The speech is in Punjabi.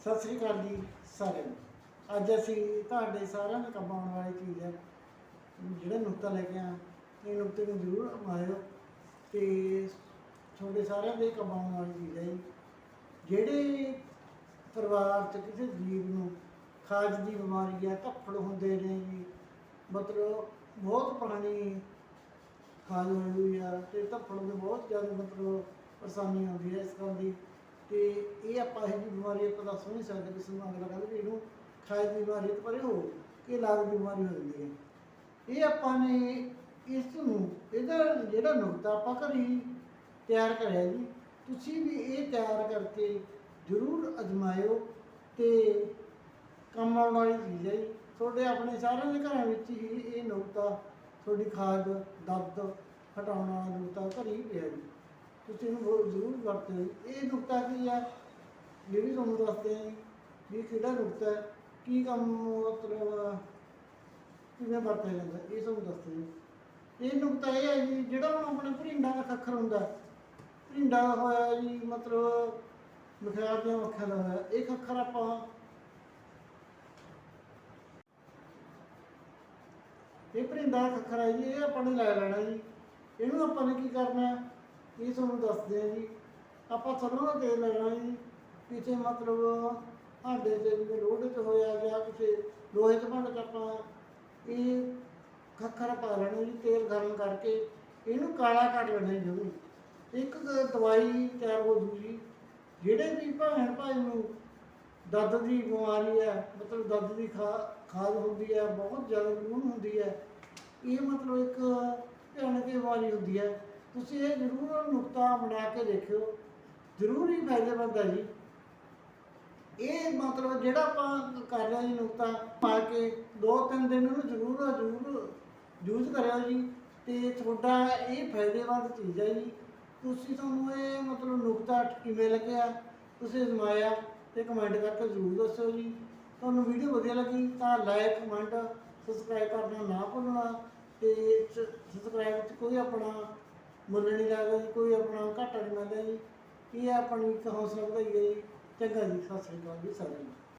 ਸਤਿ ਸ੍ਰੀ ਅਕਾਲ ਜੀ ਸਾਰਿਆਂ ਨੂੰ। ਅੱਜ ਅਸੀਂ ਤੁਹਾਡੇ ਸਾਰਿਆਂ ਦੇ ਕੰਮ ਆਉਣ ਵਾਲੀ ਚੀਜ਼ ਹੈ, ਜਿਹੜਾ ਨੁਕਤਾ ਲੈ ਕੇ ਆ ਇਹ ਨੁਕਤੇ ਨੂੰ ਜ਼ਰੂਰ ਅਪਣਾਇਓ ਤੇ ਤੁਹਾਡੇ ਸਾਰਿਆਂ ਦੇ ਕੰਮ ਆਉਣ ਵਾਲੀ ਚੀਜ਼ ਹੈ ਜੀ। ਜਿਹੜੇ ਪਰਿਵਾਰ 'ਚ ਕਿਸੇ ਜੀਵ ਨੂੰ ਖਾਜ ਦੀ ਬਿਮਾਰੀ ਹੈ ਧੱਫੜ ਹੁੰਦੇ ਨੇ ਜੀ, ਮਤਲਬ ਬਹੁਤ ਪੁਰਾਣੀ ਖਾਜ ਹੋਈ ਹੋਈ ਆ ਤੇ ਧੱਫੜ ਦੇ ਬਹੁਤ ਜ਼ਿਆਦਾ ਮਤਲਬ ਪਰੇਸ਼ਾਨੀ ਆਉਂਦੀ ਹੈ ਇਸ ਗੱਲ ਦੀ। ਤੇ ਇਹ ਆਪਾਂ ਇਹ ਜਿਹੀ ਬਿਮਾਰੀ ਆਪਾਂ ਦੱਸ ਨਹੀਂ ਸਕਦੇ ਕਿਸੇ ਨੂੰ, ਅਗਲਾ ਕਹਿੰਦਾ ਵੀ ਇਹਨੂੰ ਖਾਜ ਦੀ ਬਿਮਾਰੀ ਤੋਂ ਪਰੇ ਹੋ ਕਿ ਲਾਗ ਦੀ ਬਿਮਾਰੀ ਹੋ ਜਾਂਦੀ ਹੈ। ਇਹ ਆਪਾਂ ਨੇ ਇਸ ਨੂੰ, ਇਹਦਾ ਜਿਹੜਾ ਨੁਕਤਾ ਆਪਾਂ ਘਰੀ ਤਿਆਰ ਕਰਿਆ ਜੀ। ਤੁਸੀਂ ਵੀ ਇਹ ਤਿਆਰ ਕਰਕੇ ਜ਼ਰੂਰ ਅਜਮਾਇਓ ਤੇ ਕੰਮ ਆਉਣ ਵਾਲੀ ਚੀਜ਼ ਹੈ ਜੀ। ਤੁਹਾਡੇ ਆਪਣੇ ਸਾਰਿਆਂ ਦੇ ਘਰਾਂ ਵਿੱਚ ਹੀ ਇਹ ਨੁਕਤਾ, ਤੁਹਾਡੀ ਖਾਦ, ਦਰਦ ਹਟਾਉਣ ਵਾਲਾ ਨੁਕਤਾ ਘਰ ਹੀ ਪਿਆ ਜੀ। ਤੁਸੀਂ ਇਹਨੂੰ ਬਹੁਤ ਜ਼ਰੂਰ ਵਰਤਿਓ ਜੀ। ਇਹ ਨੁਕਤਾ ਕੀ ਹੈ ਇਹ ਵੀ ਤੁਹਾਨੂੰ ਦੱਸਦੇ ਹਾਂ ਜੀ ਵੀ ਕਿਹੜਾ ਨੁਕਤਾ ਹੈ ਕੀ ਕੰਮ ਮਤਲਬ ਕਿਵੇਂ ਵਰਤਿਆ ਜਾਂਦਾ ਇਹ ਤੁਹਾਨੂੰ ਦੱਸਦੇ ਹਾਂ। ਇਹ ਨੁਕਤਾ ਇਹ ਹੈ ਜੀ ਜਿਹੜਾ ਹੁਣ ਆਪਣੇ ਭਰਿੰਡਾ ਦਾ ਖੱਖਰ ਹੁੰਦਾ ਹੈ, ਭਰਿੰਡਾ ਹੋਇਆ ਜੀ ਮਤਲਬ ਮਖਿਆਰ ਦੀਆਂ ਅੱਖਾਂ ਦਾ ਹੋਇਆ ਇਹ ਖੱਖਰ ਆਪਾਂ ਇਹ ਭਰਿੰਡਾ ਦਾ ਖੱਖਰ ਹੈ ਜੀ ਇਹ ਆਪਾਂ ਨੇ ਲੈ ਲੈਣਾ ਜੀ। ਇਹਨੂੰ ਆਪਾਂ ਨੇ ਕੀ ਕਰਨਾ ਹੈ? ਇਹ ਤੁਹਾਨੂੰ ਦੱਸਦੇ ਆ ਜੀ? ਆਪਾਂ ਸਰੋਂ ਦਾ ਤੇਲ ਲੈਣਾ ਜੀ। ਕਿਸੇ ਮਤਲਬ ਭਾਂਡੇ 'ਚ ਜਿਵੇਂ ਲੋਹੇ 'ਚ ਹੋਇਆ ਜਾਂ ਕਿਸੇ ਲੋਹੇ 'ਚ ਭਾਂਡੇ 'ਚ ਆਪਾਂ ਇਹ ਖੱਖਰ ਪਾ ਲੈਣਾ ਜੀ, ਤੇਲ ਗਰਮ ਕਰਕੇ। ਇਹਨੂੰ ਕਾਲਾ ਕਰ ਲੈਣਾ ਜੀ ਜ਼ਰੂਰ ਇੱਕ ਦਵਾਈ ਤਿਆਰ ਹੋ ਜੂਗੀ। ਜਿਹੜੇ ਵੀ ਭੈਣ ਭਾਈ ਨੂੰ ਦਰਦ ਦੀ ਬਿਮਾਰੀ ਹੈ, ਮਤਲਬ ਦਰਦ ਦੀ ਖਾ ਖਾਜ ਹੁੰਦੀ ਹੈ, ਬਹੁਤ ਜ਼ਿਆਦਾ ਗਲੂਨ ਹੁੰਦੀ ਹੈ, ਇਹ ਮਤਲਬ ਇੱਕ ਭਿਆਨਕ ਬਿਮਾਰੀ ਹੁੰਦੀ ਹੈ। ਤੁਸੀਂ ਇਹ ਜ਼ਰੂਰ ਨੁਕਤਾ ਬਣਾ ਕੇ ਦੇਖਿਓ। ਜ਼ਰੂਰ ਹੀ ਫਾਇਦੇਮੰਦ ਹੈ ਜੀ। ਇਹ ਮਤਲਬ ਜਿਹੜਾ ਆਪਾਂ ਕਰ ਰਹੇ ਜੀ ਨੁਕਤਾ, ਪਾ ਕੇ ਦੋ ਤਿੰਨ ਦਿਨ ਇਹਨੂੰ ਜ਼ਰੂਰ ਜ਼ਰੂਰ ਯੂਜ਼ ਕਰਿਓ ਜੀ। ਤੇ ਤੁਹਾਡਾ ਇਹ ਫਾਇਦੇਮੰਦ ਚੀਜ਼ ਹੈ ਜੀ। ਤੁਸੀਂ ਤੁਹਾਨੂੰ ਇਹ ਮਤਲਬ ਨੁਕਤਾ ਕਿਵੇਂ ਲੱਗਿਆ ਤੁਸੀਂ ਅਜ਼ਮਾਇਆ ਤੇ ਕਮੈਂਟ ਕਰਕੇ ਜ਼ਰੂਰ ਦੱਸਿਓ ਜੀ। ਤੁਹਾਨੂੰ ਵੀਡੀਓ ਵਧੀਆ ਲੱਗੀ ਤਾਂ ਲਾਈਕ ਕਮੈਂਟ ਸਬਸਕ੍ਰਾਈਬ ਕਰਨਾ ਨਾ ਭੁੱਲਣਾ ਤੇ ਸਬਸਕ੍ਰਾਈਬ 'ਚ ਕੋਈ ਆਪਣਾ ਮੁੱਲ ਨਹੀਂ ਲੱਗਦਾ ਜੀ, ਕੋਈ ਆਪਣਾ ਘਾਟਾ ਨਹੀਂ ਮੰਨਦਾ ਜੀ। ਇਹ ਆਪਣੀ ਇੱਕ ਹੌਸਲਾ ਵਧਾਈ ਹੈ ਜੀ। ਚੰਗਾ ਜੀ, ਸਤਿ ਸ੍ਰੀ ਅਕਾਲ ਜੀ ਸਾਰਿਆਂ ਨੂੰ।